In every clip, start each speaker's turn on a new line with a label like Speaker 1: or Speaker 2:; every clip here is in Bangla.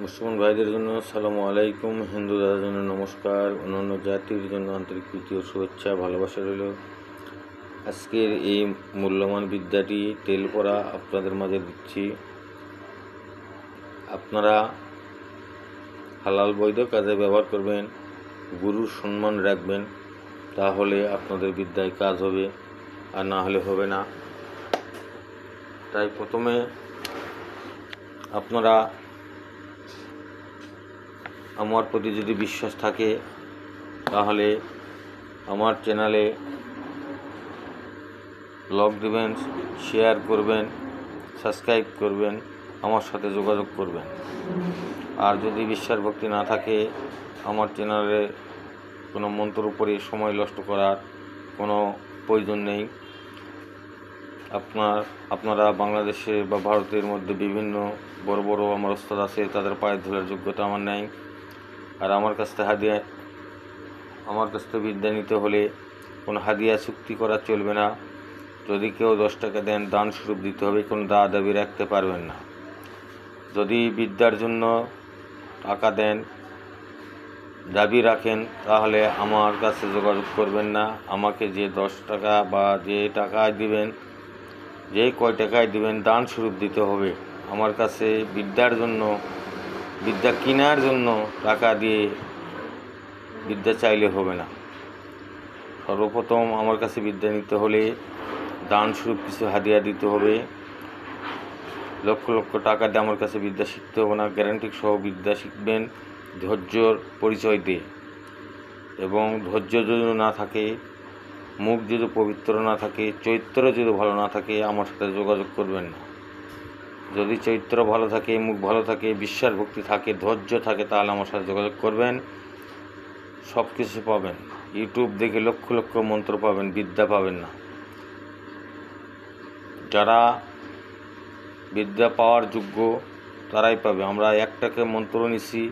Speaker 1: মুসলমান ভাইদের জন্য সালামু আলাইকুম। হিন্দু দাদার জন্য নমস্কার। অন্যান্য জাতির জন্য আন্তরিক প্রীতি ও শুভেচ্ছা, ভালোবাসা রইল। আজকের এই মূল্যবান বিদ্যাটি তেল পড়া আপনাদের মাঝে দিচ্ছি। আপনারা হালাল বৈধ কাজে ব্যবহার করবেন, গুরুর সম্মান রাখবেন, তাহলে আপনাদের বিদ্যায় কাজ হবে, আর না হলে হবে না। তাই প্রথমে আপনারা আমার প্রতি যদি বিশ্বাস থাকে, তাহলে আমার চ্যানেলে লগ দেবেন শেয়ার করবেন সাবস্ক্রাইব করবেন, আমার সাথে যোগাযোগ করবেন। আর যদি বিশ্বাস ভক্তি না থাকে, আমার চ্যানেলে কোনো মন্ত্র উপরে সময় নষ্ট করার কোনো প্রয়োজন নেই। আপনার, আপনারা বাংলাদেশে বা ভারতের মধ্যে বিভিন্ন বড় বড় আমার ওস্তাদ আছে, তাদের পায়ে ধরার যোগ্যতা আমার নেই। আর আমার কাছ থেকে হাদিয়া, আমার কাছ থেকে বিদ্যা নিতে হলে কোনো হাদিয়া চুক্তি করা চলবে না। যদি কেউ দশ টাকা দেন, দান স্বরূপ দিতে হবে, কোনো দা দাবি রাখতে পারবেন না। যদি বিদ্যার জন্য টাকা দেন, দাবি রাখেন, তাহলে আমার কাছে যোগাযোগ করবেন না। আমাকে যে দশ টাকা বা যে টাকায় দিবেন, যে কয় টাকায় দিবেন, দান স্বরূপ দিতে হবে। আমার কাছে বিদ্যার জন্য বিদ্যা কেনার জন্য টাকা দিয়ে বিদ্যা চাইলে হবে না। সর্বপ্রথম আমার কাছে বিদ্যা নিতে হলে দান স্বরূপ কিছু হাদিয়া দিতে হবে। লক্ষ লক্ষ টাকা দিয়ে আমার কাছে বিদ্যা শিখতে হবে না। গ্যারান্টি সহ বিদ্যা শিখবেন ধৈর্যর পরিচয় দিয়ে। এবং ধৈর্য যদি না থাকে, মুখ যদি পবিত্র না থাকে চরিত্র যদি ভালো না থাকে, আমার সাথে যোগাযোগ করবেন না। যদি চরিত্র ভালো থাকে, মুখ ভালো থাকে, বিশ্বাস, ভক্তি থাকে, ধৈর্য থাকে, তাহলে আমার সাথে যোগাযোগ করবেন। সব কিছু পাবেন। ইউটিউব দেখে লক্ষ লক্ষ মন্ত্র পাবেন, বিদ্যা পাবেন না। যারা বিদ্যা পাওয়ার যোগ্য, তারাই পাবে। আমরা একটাকে মন্ত্র নিছি,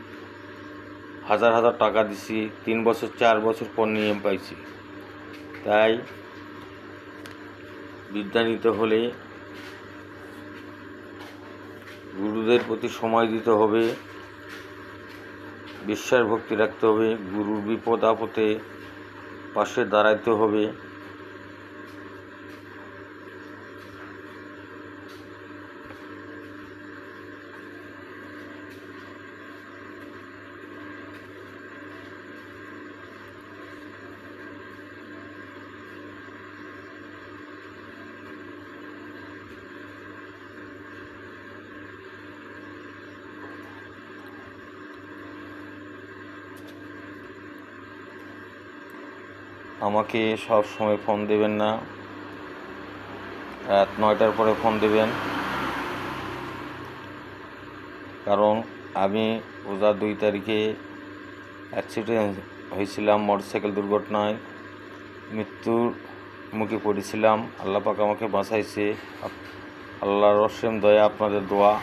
Speaker 1: হাজার হাজার টাকা দিছি, তিন বছর, চার বছর পর নিয়ম পাইছি। তাই বিদ্যা নিতে হলে গুরুদের প্রতি সময় দিতে হবে বিশ্বাস ভক্তি রাখতে হবে, গুরুর বিপদ আপদে পাশে দাঁড়াইতে হবে। আমাকে সব সময় ফোন দেবেন না। রাত নয়টার পরে ফোন দেবেন। কারণ আমি রোজা দুই তারিখে অ্যাক্সিডেন্ট হয়েছিলাম, মোটরসাইকেল দুর্ঘটনায়। মৃত্যুর মুখে পড়েছিলাম। আল্লাহ পাক আমাকে বাঁচাইছে। আল্লাহর অসীম দয়া, আপনাদের দোয়া।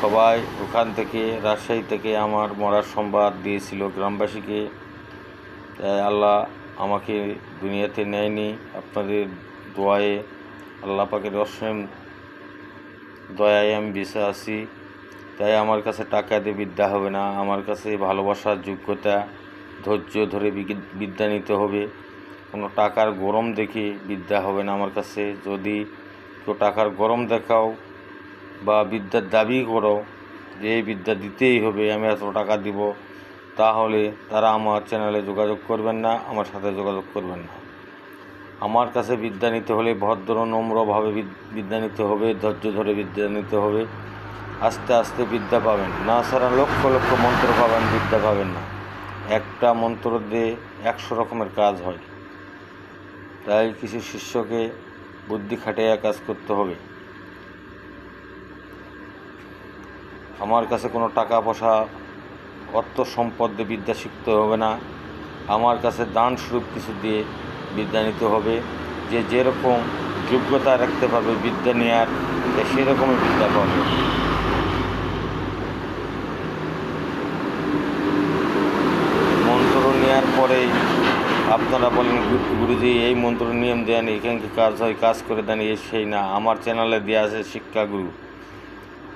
Speaker 1: সবাই ওখান থেকে, রাজশাহী থেকে আমার মরার সংবাদ দিয়েছিল গ্রামবাসীকে। তাই আল্লাহ আমাকে দুনিয়াতে নেয়নি। আপনাদের দোয়ায়ে আল্লাহ পাকের অসীম দয়ায় আমি বেঁচে আছি। তাই আমার কাছে টাকা দিয়ে বিদ্যা হবে না। আমার কাছে ভালোবাসার যোগ্যতা, ধৈর্য ধরে বিদ্যা নিতে হবে। কোনো টাকার গরম দেখে বিদ্যা হবে না আমার কাছে। যদি কেউ টাকার গরম দেখাও বা বিদ্যার দাবি করো যে এই বিদ্যা দিতেই হবে, আমি এত টাকা দিব। তাহলে তারা আমার চ্যানেলে যোগাযোগ করবেন না, আমার সাথে যোগাযোগ করবেন না। আমার কাছে বিদ্যা নিতে হলে ভদ্র, নম্রভাবে বিদ- বিদ্যা নিতে হবে, ধৈর্য ধরে বিদ্যা নিতে হবে। আস্তে আস্তে বিদ্যা পাবেন। না ছাড়া লক্ষ লক্ষ মন্ত্র পাবেন, বিদ্যা পাবেন না। একটা মন্ত্র দিয়ে একশো রকমের কাজ হয়। তাই কিছু শিষ্যকে বুদ্ধি খাটাইয়া কাজ করতে হবে। আমার কাছে কোনো টাকা পয়সা অর্থ সম্পদ দিয়ে বিদ্যা শিখতে হবে না। আমার কাছে দান স্বরূপ কিছু দিয়ে বিদ্যা নিতে হবে। যে যেরকম যোগ্যতা রাখতে পারবে বিদ্যা নেওয়ার সে সেরকমই বিদ্যা পাবে। মন্ত্র নেওয়ার পরেই আপনারা বলেন "গু- গুরুজি, এই মন্ত্র নিয়ম দেন এখানকে কাজ হয়? কাজ করে দেন এই সেই না। আমার চ্যানেলে দেওয়া আছে শিক্ষাগুরু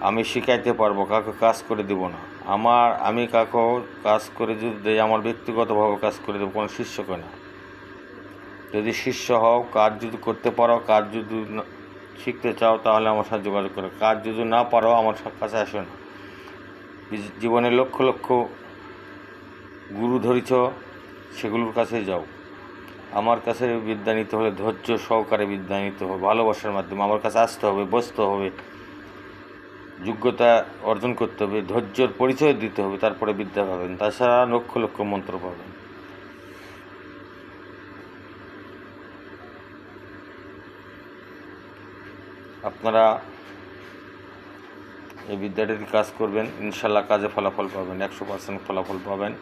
Speaker 1: আমি শিখাইতে পারব, কাউকে কাজ করে দিব না। আমার আমি কাউকে কাজ করে যদি দেই আমার ব্যক্তিগতভাবে কাজ করে দেবো, কোনো শিষ্যকে না। যদি শিষ্য হও, কাজ যদি করতে পারো, কাজ যদি শিখতে চাও, তাহলে আমার সাথে যোগাযোগ করো। কাজ যদি না পারো, আমার কাছে আসো না। জীবনে লক্ষ লক্ষ গুরু ধরিছ, সেগুলোর কাছে যাও। আমার কাছে বিদ্যা নিতে হলে ধৈর্য সহকারে বিদ্যা নিতে হবে, ভালোবাসার মাধ্যমে। আমার কাছে আসতে হবে, বসতে হবে। যোগ্যতা অর্জন করতে হবে, ধৈর্যর পরিচয় দিতে হবে, তারপরে বিদ্যা পাবেন। তাছাড়া লক্ষ লক্ষ মন্ত্র পাবেন। আপনারা এই বিদ্যাটাতে কাজ করবেন ইনশাল্লাহ কাজে ফলাফল পাবেন, একশো পার্সেন্ট ফলাফল পাবেন।